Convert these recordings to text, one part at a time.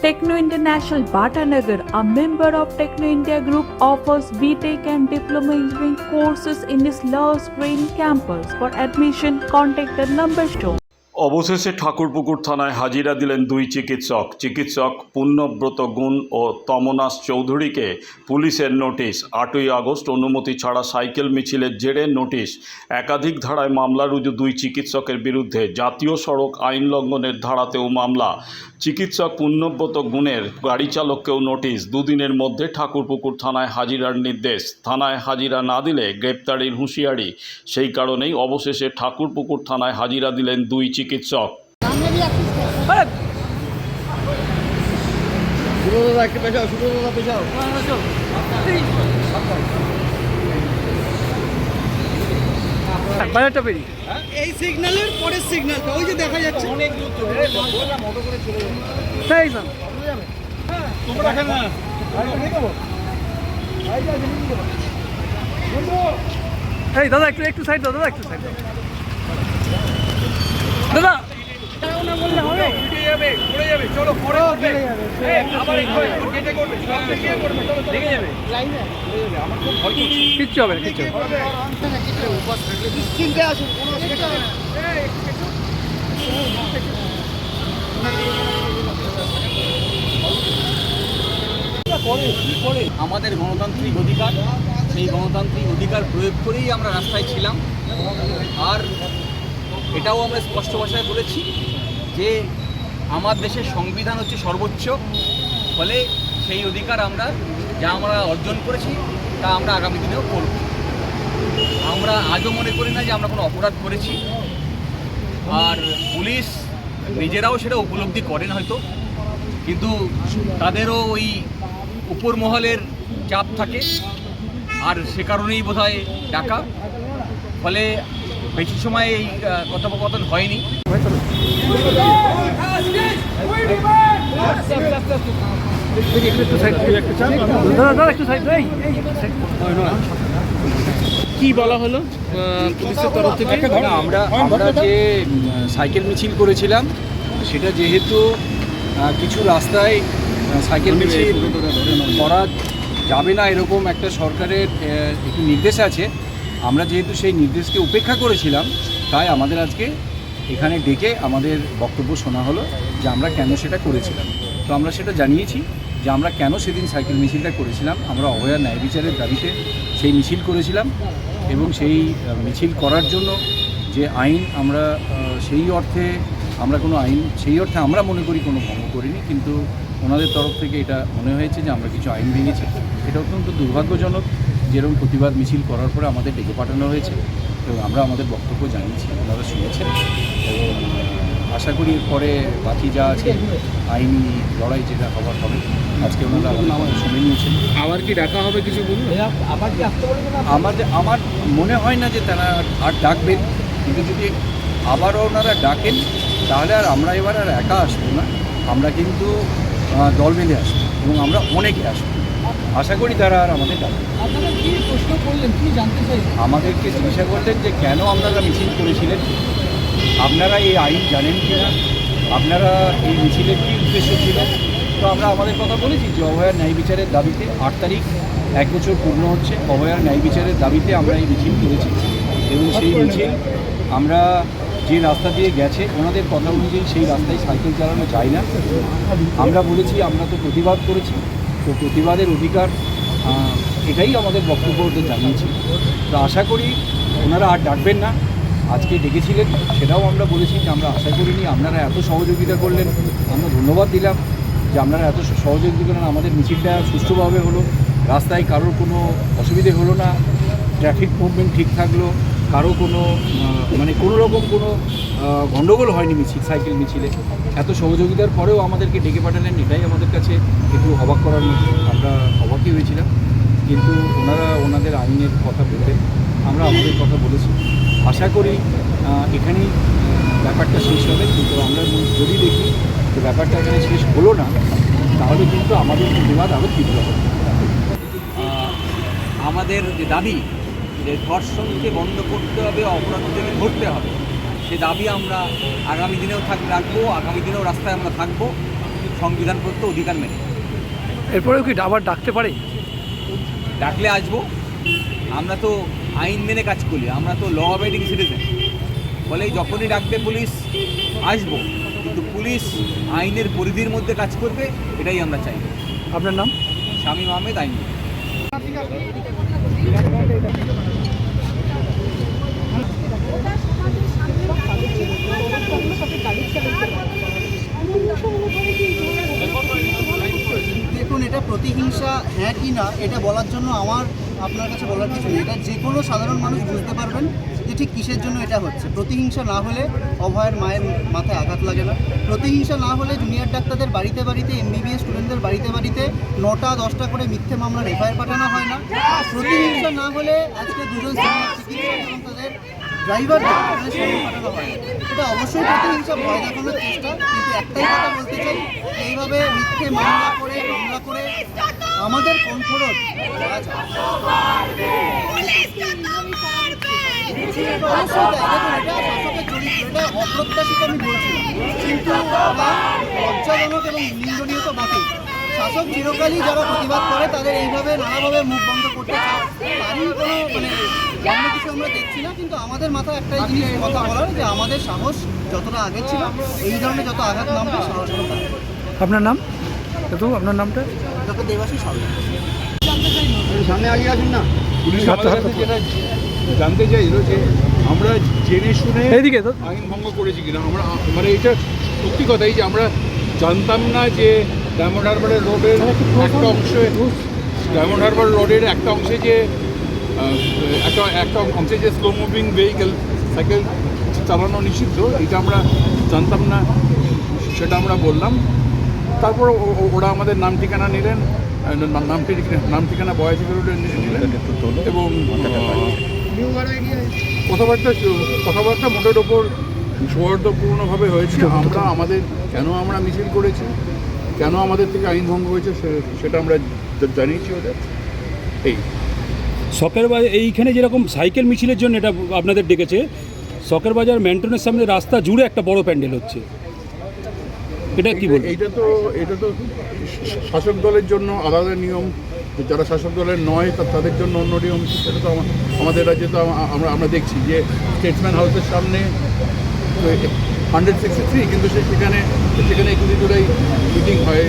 Techno International Bhatanagar, a member of Techno India Group, offers BTEC and Diploma Engineering courses in its Love Green campus. For admission, contact the number shown. অবশেষে ঠাকুরপুকুর থানায় হাজিরা দিলেন দুই চিকিৎসক চিকিৎসক পুণ্যব্রত গুণ ও তমনাস চৌধুরীকে পুলিশের নোটিশ আটই আগস্ট অনুমতি ছাড়া সাইকেল মিছিলের জেরে নোটিশ একাধিক ধারায় মামলা রুজু দুই চিকিৎসকের বিরুদ্ধে জাতীয় সড়ক আইন লঙ্ঘনের ধারাতেও মামলা চিকিৎসক পুণ্যব্রত গুণের গাড়ি চালককেও নোটিশ। দুদিনের মধ্যে ঠাকুরপুকুর থানায় হাজিরার নির্দেশ। থানায় হাজিরা না দিলে গ্রেপ্তারির হুঁশিয়ারি। সেই কারণেই অবশেষে ঠাকুরপুকুর থানায় হাজিরা দিলেন দুই চিকিৎসক। বাজারটা পেরি এই সিগন্যালের পরের সিগন্যালটা ওই যে দেখা যাচ্ছে। অনেক দূর তাই কেন এই দাদা একটু একটু সাইড দাও দাদা একটু সাইড দাও দাদা না কিচ্ছু হবে না। নিশ্চিন্তে আসুন কোনো অসুবিধা নেই। আমাদের গণতান্ত্রিক অধিকার সেই গণতান্ত্রিক অধিকার প্রয়োগ করেই আমরা রাস্তায় ছিলাম আর এটাও আমরা স্পষ্ট ভাষায় বলেছি যে আমার দেশের সংবিধান হচ্ছে সর্বোচ্চ, ফলে সেই অধিকার আমরা যা আমরা অর্জন করেছি, তা আমরা আগামী দিনেও করব। আমরা আজও মনে করি না যে আমরা কোনো অপরাধ করেছি, আর পুলিশ নিজেরাও সেটা উপলব্ধি করেন হয়তো, কিন্তু তাদেরও ওই উপর মহলের চাপ থাকে, আর সে কারণেই বোধহয় ডাকা। ফলে বেশি সময় এই কথোপকথন হয়নি। কি বলা হলো? পুলিশের তরফ থেকে? আমরা আমরা যে সাইকেল মিছিল করেছিলাম সেটা যেহেতু কিছু রাস্তায় সাইকেল মিছিল করা যাবে না এরকম একটা সরকারের একটি নির্দেশ আছে আমরা যেহেতু সেই নির্দেশকে উপেক্ষা করেছিলাম, তাই আমাদের আজকে এখানে ডেকে আমাদের বক্তব্য শোনা হলো যে আমরা কেন সেটা করেছিলাম। তো আমরা সেটা জানিয়েছি যে আমরা কেন সেদিন সাইকেল মিছিলটা করেছিলাম। আমরা অভয়া ন্যায় বিচারের দাবিতে সেই মিছিল করেছিলাম এবং সেই মিছিল করার জন্য যে আইন আমরা সেই অর্থে আমরা কোনো আইন, সেই অর্থে আমরা মনে করি কোনো ভঙ্গ করিনি, কিন্তু ওনাদের তরফ থেকে এটা মনে হয়েছে যে আমরা কিছু আইন ভেঙেছি। এটা অত্যন্ত দুর্ভাগ্যজনক। যেরকম প্রতিবাদ মিছিল করার পরে আমাদের ডেকে পাঠানো হয়েছে এবং আমরা আমাদের বক্তব্য জানিয়েছি ওনারা শুনেছেন। এবং আশা করি এরপরে বাকি যা আছে আইনি লড়াই যেটা হবার হবে আজকে ওনারা আমাদের শুনে নিয়েছেন। আবার কি ডাকা হবে কিছু বলুন? আমাদের আমার মনে হয় না যে তারা আর ডাকবেন কিন্তু যদি আবারও ওনারা ডাকেন তাহলে আর আমরা এবার আর একা আসব না। আমরা কিন্তু দল বেঁধে আসব এবং আমরা অনেকে আসব। আশা করি তারা আর আমাদের আমাদেরকে জিজ্ঞাসা করলেন যে কেন আপনারা মিছিল করেছিলেন? আপনারা এই আইন জানেন কি না আপনারা এই মিছিলের কী উদ্দেশ্য ছিল? তো আমরা আমাদের কথা বলেছি যে অভয়ার ন্যায় বিচারের দাবিতে আট তারিখ এক বছর পূর্ণ হচ্ছে। অভয়ার ন্যায় বিচারের দাবিতে আমরা এই মিছিল করেছি। এবং সেই মিছিল আমরা যে রাস্তা দিয়ে গেছে ওনাদের কথা অনুযায়ী সেই রাস্তায় সাইকেল চালানো যায় না। আমরা বলেছি আমরা তো প্রতিবাদ করেছি। তো প্রতিবাদের অধিকার এটাই আমাদের বক্তব্য ওদের জানিয়েছি। তো আশা করি ওনারা আর ডাকবেন না। আজকে ডেকেছিলেন, সেটাও আমরা বলেছি যে আমরা আশা করিনি, আপনারা এত সহযোগিতা করলেন, আমরা ধন্যবাদ দিলাম যে আপনারা এত সহযোগিতা করলেন, আমাদের মিছিলটা সুষ্ঠুভাবে হলো, রাস্তায় কারোর কোনো অসুবিধে হলো না, ট্রাফিক মুভমেন্ট ঠিক থাকল, কারও কোনো মানে কোনো রকম কোনো গণ্ডগোল হয়নি মিছিল, সাইকেল মিছিলে। এত সহযোগিতার পরেও আমাদেরকে ডেকে পাঠালেন এটাই আমাদের কাছে একটু অবাক করার মতো। আমরা অবাকই হয়েছিলাম। কিন্তু ওনারা ওনাদের আইনের কথা বললেন আমরা আমাদের কথা বলেছি। আশা করি এখানেই ব্যাপারটা শেষ হবে। কিন্তু আমরা যদি দেখি যে ব্যাপারটা এখানে শেষ হলো না, তাহলে কিন্তু আমাদের প্রতিবাদ আরও তীব্র হবে। আমাদের যে দাবি যে ধর্ষণকে বন্ধ করতে হবে অপরাধ থেকে ধরতে হবে সে দাবি আমরা আগামী দিনেও থাক রাখব আগামী দিনেও রাস্তায় আমরা থাকব সংবিধান প্রদত্ত অধিকার মেনে। এরপরেও কি আবার ডাকতে পারে? ডাকলে আসব। আমরা তো আইন মেনে কাজ করি আমরা তো ল অ্যাবাইডিং সিটিজেন ফলে যখনই ডাকবে পুলিশ আসব। কিন্তু পুলিশ আইনের পরিধির মধ্যে কাজ করবে এটাই আমরা চাই। আপনার নাম? শামীম আহমেদ আইন দেখুন এটা প্রতিহিংসা হ্যাঁ কি না, এটা বলার জন্য আমার, আপনার কাছে বলার কিছু নেই। এটা যে কোনো সাধারণ মানুষ বুঝতে পারবেন যে ঠিক কিসের জন্য এটা হচ্ছে। প্রতিহিংসা না হলে অভয়ের মায়ের মাথায় আঘাত লাগে না। প্রতিহিংসা না হলে জুনিয়র ডাক্তারদের বাড়িতে বাড়িতে এমবিবিএস স্টুডেন্টদের বাড়িতে বাড়িতে নটা, দশটা করে মিথ্যে মামলার এফআইআর পাঠানো হয় না। প্রতিহিংসা না হলে আজকে দুজন তাদের হয় এটা অবশ্যই প্রতিহিংসা ভয় দেখানোর চেষ্টা। কিন্তু একটাই কথা বলতে চাই, এইভাবে মিথ্যে মামলা করে হামলা করে আমাদের কণ্ঠরোধ অপ্রত্যাশিত আমি বলছি। কিন্তু লজ্জাজনক এবং নিন্দনীয় তো বটেই। শাসক চিরকালই যারা প্রতিবাদ করে, তাদের এইভাবে নানাভাবে মুখ বন্ধ করতে তারই কোনো মানে অন্য কিছু আমরা দেখছি না, কিন্তু আমাদের মাথায় একটাই জিনিস কথা বলার, যে আমাদের সাহস যতটা আগে ছিল, এই ধরনের যত আঘাত নামবে, সাহস আপনার নাম দাদু, আপনার নামটা ডক্টর দেবাশী সরকার পুলিশ হাত- আমাদের হাত- কাছে যেটা জানতে চাইলো যে আমরা জেনে শুনে এইদিকে তো। আইন ভঙ্গ করেছি কিনা। আমরা মানে এটা সত্যি কথাই যে আমরা জানতাম না যে ডায়মন্ড হারবারের রোডের একটা অংশে ডায়মন্ড হারবার রোডের একটা অংশে যে একটা একটা অংশে যে স্লো মুভিং ভেহিকেল সাইকেল চালানো নিষিদ্ধ এটা আমরা জানতাম না। সেটা আমরা বললাম। তারপর ওরা আমাদের নাম ঠিকানা নিলেন নাম ঠিকানা নাম ঠিকানা বয়স নিলেন। এবং কথাবার্তা কথাবার্তা মোটের ওপর সৌহার্দ্যপূর্ণভাবে হয়েছে। আমরা আমাদের কেন আমরা মিছিল করেছি? কেন আমাদের থেকে আইন ভঙ্গ হয়েছে? সে- সেটা আমরা জানিয়েছি ওদের। এই। শখের বাজার এইখানে যেরকম সাইকেল মিছিলের জন্য এটা আপনাদের ডেকেছে শখের বাজার ম্যান্টনের সামনে রাস্তা জুড়ে একটা বড় প্যান্ডেল হচ্ছে। এটা কি বলব? এইটা তো এটা তো শাসক দলের জন্য আলাদা নিয়ম। যারা শাসক দলের নয় তাদের জন্য অন্য নিয়ম। সেটা তো আমাদের রাজ্যে তো আমরা আমরা দেখছি যে স্টেটসম্যান হাউসের সামনে হান্ড্রেড সিক্সটি থ্রি কিন্তু সে সেখানে সেখানে একুশে জুলাই মিটিং হয়।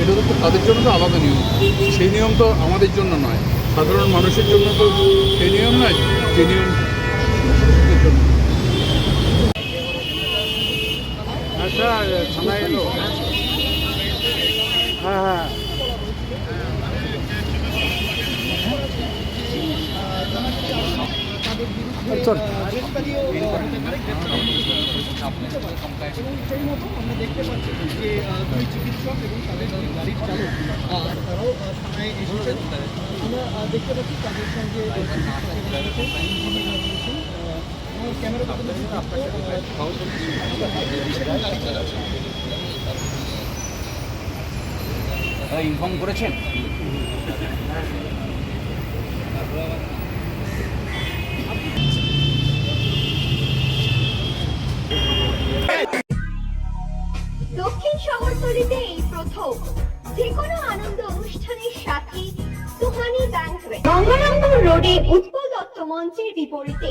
এটা তো তাদের জন্য তো আলাদা নিয়ম। সেই নিয়ম তো আমাদের জন্য নয়। সাধারণ মানুষের জন্য তো সেই নিয়ম নয়। যে নিয়ম শাসকের জন্য আচ্ছা থানায় এলো। হ্যাঁ হ্যাঁ। চল। আমরা দেখতে পাচ্ছি যে দুই চিকিৎসক এবং তাদের গাড়ির চালক তারাও থানায় এসেছেন। আমরা দেখতে পাচ্ছি তাদের সঙ্গে ইনফর্ম করেছেন? দক্ষিণ শহরতলিতে এই প্রথম যে কোনো আনন্দ অনুষ্ঠানের সাথে সুহানি ব্যাংকুয়েট গঙ্গারামপুর রোডে উৎপল দত্ত মঞ্চের বিপরীতে